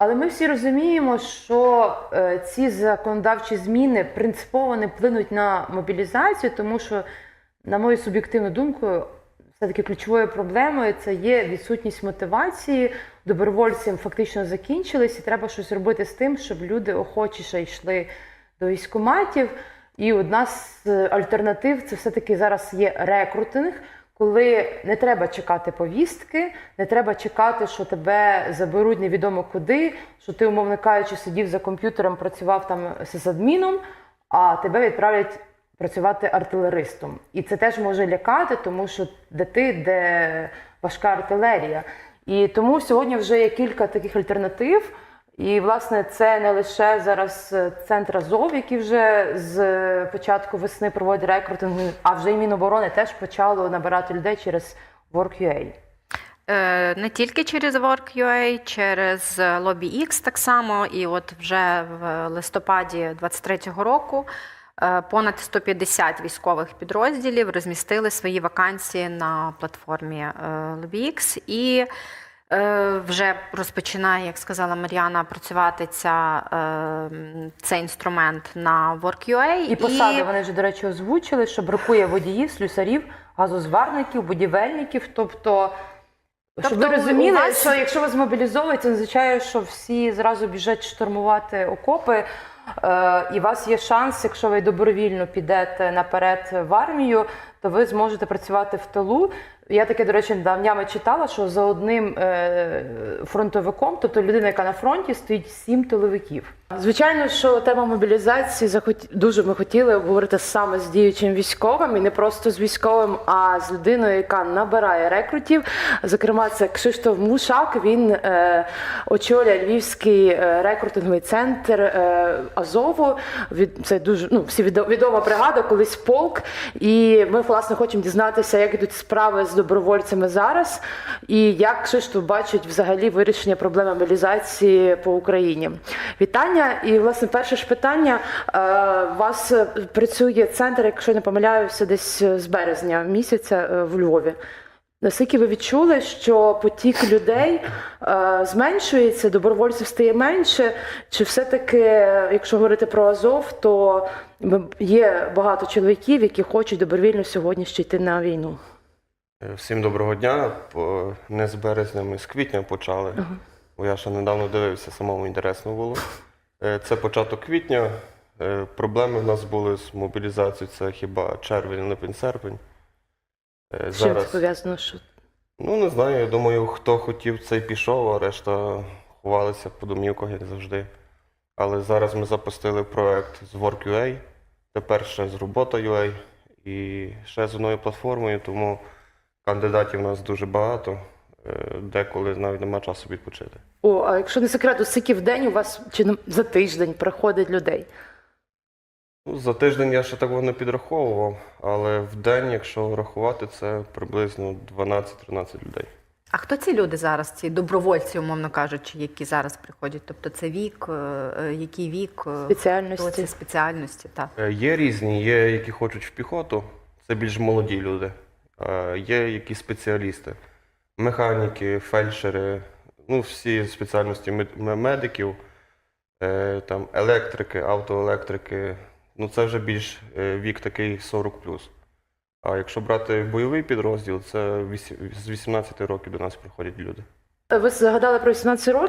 Але ми всі розуміємо, що е, ці законодавчі зміни принципово не вплинуть на мобілізацію, тому що, на мою суб'єктивну думку, все-таки ключовою проблемою це є відсутність мотивації. Добровольцям фактично закінчились, і треба щось робити з тим, щоб люди охочіше йшли до військкоматів. І одна з е, альтернатив це все-таки зараз є рекрутинг, коли не треба чекати повістки, не треба чекати, що тебе заберуть невідомо куди, що ти, умовно кажучи, сидів за комп'ютером, працював там сисадміном, а тебе відправлять працювати артилеристом. І це теж може лякати, тому що де ти, де важка артилерія. І тому сьогодні вже є кілька таких альтернатив. І, власне, це не лише зараз е, центр Азов, який вже з е, початку весни проводить рекрутинг, а вже і Міноборони теж почало набирати людей через Work.ua. Е, Не тільки через Work.ua, через LobbyX так само. І от вже в листопаді 23-го року понад 150 військових підрозділів розмістили свої вакансії на платформі LobbyX. І вже розпочинає, як сказала Мар'яна, працювати ця, е, цей інструмент на Work.ua. І посади вони вже, до речі, озвучили, що бракує водіїв, слюсарів, газозварників, будівельників. Тобто, щоб ви Тобто розуміли, вас- що якщо вас мобілізовують, це означає, що всі зразу біжать штурмувати окопи. Е, і у вас є шанс, якщо ви добровільно підете наперед в армію, то ви зможете працювати в тилу. Я таке, до речі, давнями читала, що за одним е, фронтовиком, тобто людина, яка на фронті, стоїть сім тиловиків. Звичайно, що тема мобілізації дуже ми хотіли обговорити саме з діючим військовим, і не просто з військовим, а з людиною, яка набирає рекрутів. Зокрема, це Кшиштоф Мушак. Він е, очолює Львівський е, рекрутинговий центр е, Азову. Від це дуже ну всі відома бригада, колись полк. І ми власне хочемо дізнатися, як йдуть справи з добровольцями зараз, і як Кшиштоф бачить взагалі вирішення проблеми мобілізації по Україні. Вітання. І власне перше ж питання. Е, У вас е, працює центр, якщо не помиляюся, десь з березня місяця е, в Львові. Наскільки ви відчули, що потік людей е, зменшується, добровольців стає менше? Чи все-таки, якщо говорити про Азов, то є багато чоловіків, які хочуть добровільно сьогодні ще йти на війну? Е, Всім доброго дня. Не з березня, ми з квітня почали. Бо я ще недавно дивився, самому інтересно було. Е, Це початок квітня. Е, Проблеми в нас були з мобілізацією, це хіба червень, липень, серпень. Е, чим це пов'язано? Що Ну, не знаю, я думаю, хто хотів, цей пішов, а решта ховалися по домівках, як завжди. Але зараз ми запустили проект з Work.ua, тепер ще з Робота.ua і ще з одною платформою, тому кандидатів у нас дуже багато, е, деколи навіть нема часу відпочити. О, а якщо не секрет, то скільки в день у вас чи на- за тиждень приходить людей? Ну, за тиждень я ще такого не підраховував, але в день, якщо рахувати, це приблизно 12-13 людей. А хто ці люди зараз, ці добровольці, умовно кажучи, які зараз приходять? Тобто це вік, е, е, який вік, е, хто Спеціальності? ці спеціальності? Так. Е, Є різні, є які хочуть в піхоту, це більш молоді люди. Е, Є якісь спеціалісти, механіки, фельдшери, ну всі спеціальності мед- ме- медиків, е, там електрики, автоелектрики. Ну це вже більш е, вік такий 40 А якщо брати бойовий підрозділ, це з 18 років до нас приходять люди. Ви згадали про 18 років.